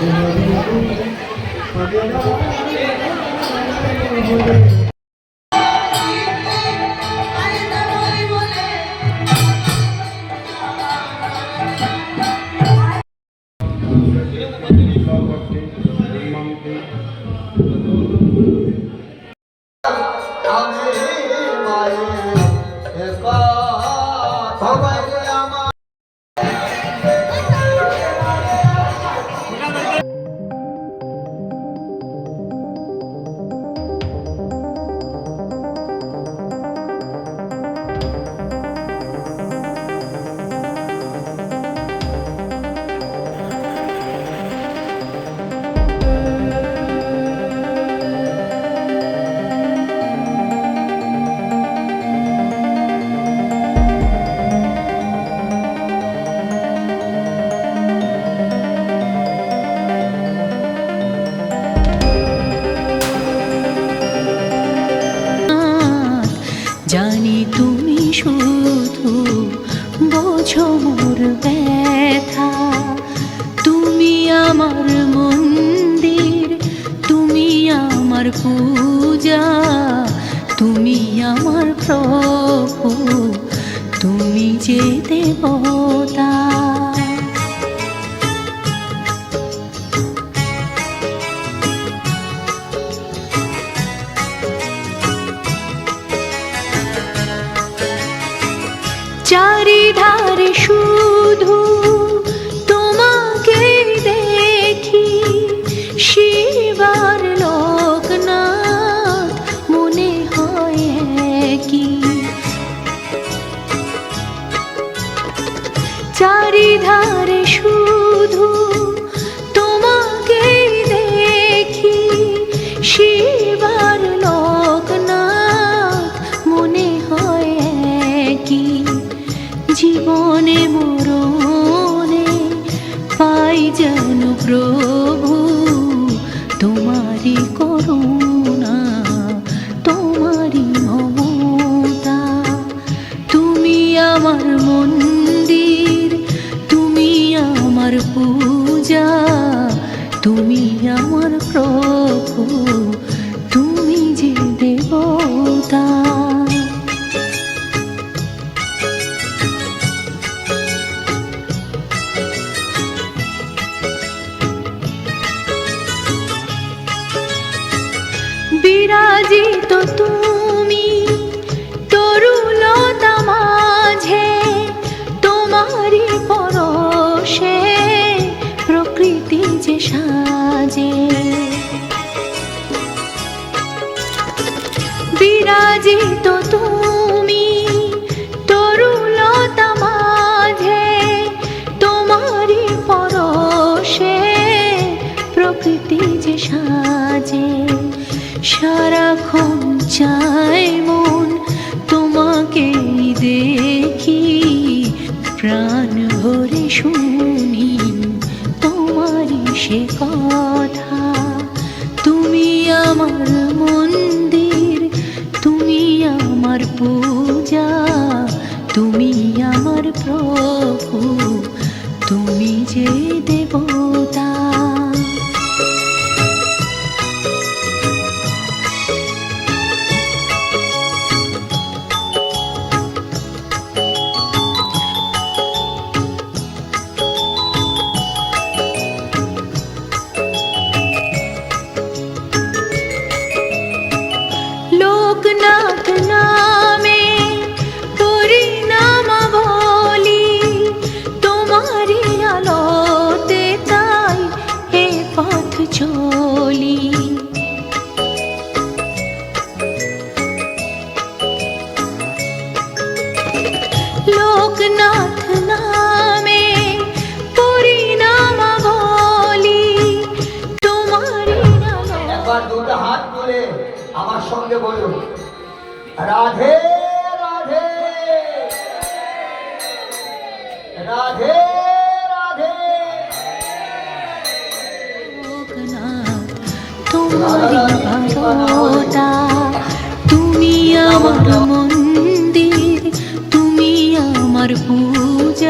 Thank you. জানি তুমি শুধু বছর ব্যথা। তুমি আমার মন্দির, তুমি আমার পূজা, তুমি আমার প্রভু। তুমি যে দেবতা চারিধারে শুধু তোমাকে দেখি। শিবার লোকনাথ মনে হয় কি চারিধারে শুধু জীবনে মরণে পাই যেন প্রভু তোমারি করুণা তোমারি মমতা। তুমি আমার মন্দির, তুমি আমার পূজা, তুমি আমার প্রভু, তুমি যে দেবতা। বিরাজিত তুমি তরুলতা মাঝে তোমারি পরশে প্রকৃতি যে সাজে। সারাক্ষণ চায় মন তোমাকেই দেখি, প্রাণ ভরে শুনি তোমারই সে কথা। তুমি আমার মন্দির প্রভু তুমি যে দেবতা লোকনাথ নামে একবার দুটো হাত তুলে আমার সঙ্গে বলুন রাধে রাধে। রাধে রাধে। লোকনাথ তুমি আমার আমার পূজা